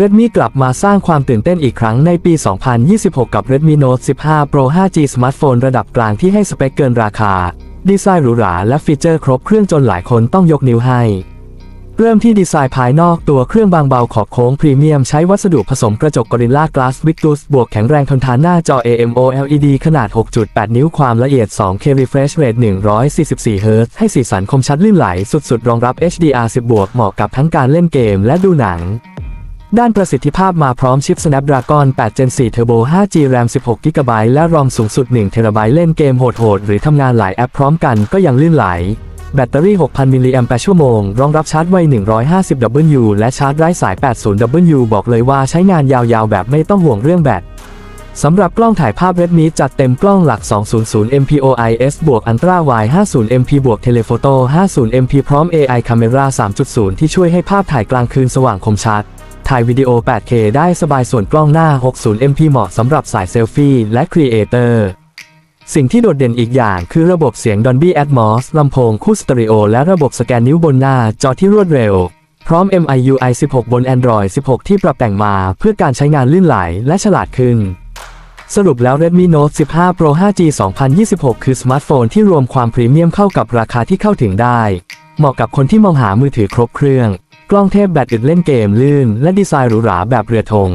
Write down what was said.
Redmi กลับมาสร้างความตื่นเต้นอีกครั้งในปี 2026 กับ Redmi Note 15 Pro 5G สมาร์ทโฟนระดับกลางที่ให้สเปคเกินราคา ดีไซน์หรูหราและฟีเจอร์ครบเครื่องจนหลายคนต้องยกนิ้วให้ เริ่มที่ดีไซน์ภายนอกตัวเครื่องบางเบาขอบโค้งพรีเมียมใช้วัสดุผสมกระจก Gorilla Glass Victus บวกแข็งแรงทนทานหน้าจอ AMOLED ขนาด 6.8 นิ้วความละเอียด 2K refresh rate 144 Hz ให้สีสันคมชัดลื่นไหลสุดๆ รองรับ HDR10 บวกเหมาะกับทั้งการเล่นเกมและดูหนัง ด้านประสิทธิภาพมาพร้อมชิป Snapdragon 8 Gen 4 Turbo 5G RAM 16 GB และ ROM สูงสุด 1 TB เล่นเกมโหดๆ หรือทำงานหลายแอปพร้อมกันก็ยังลื่นไหล แบตเตอรี่ 6,000 มิลลิแอมป์ชั่วโมง รองรับชาร์จไว 150W และชาร์จไร้สาย 80W บอกเลยว่าใช้งานยาวๆ แบบไม่ต้องห่วงเรื่องแบตสำหรับกล้องถ่ายภาพ Redmi จัดเต็มกล้องหลัก 200 MP OIS บวก Ultra Wide 50 MP บวก Telephoto 50 MP พร้อม AI Camera 3.0 ที่ช่วยให้ภาพถ่ายกลางคืนสว่างคมชัด ถ่ายวิดีโอ 8K ได้สบายส่วนกล้องหน้า 60 MP เหมาะสำหรับสายเซลฟี่และครีเอเตอร์สิ่งที่โดดเด่นอีกอย่างคือระบบเสียง Dolby Atmos ลำโพงคู่สเตอริโอและระบบสแกนนิ้วบนหน้าจอที่รวดเร็ว พร้อม MIUI 16 บน Android 16 ที่ปรับแต่งมาเพื่อการใช้งานลื่นไหลและฉลาดขึ้น สรุปแล้ว Redmi Note 15 Pro 5G 2026 คือสมาร์ทโฟนที่รวมความพรีเมียมเข้ากับราคาที่เข้าถึงได้ เหมาะกับคนที่มองหามือถือครบเครื่อง กล้องเทพแบตอึดเล่นเกมลื่น และดีไซน์หรูหราแบบเรือธง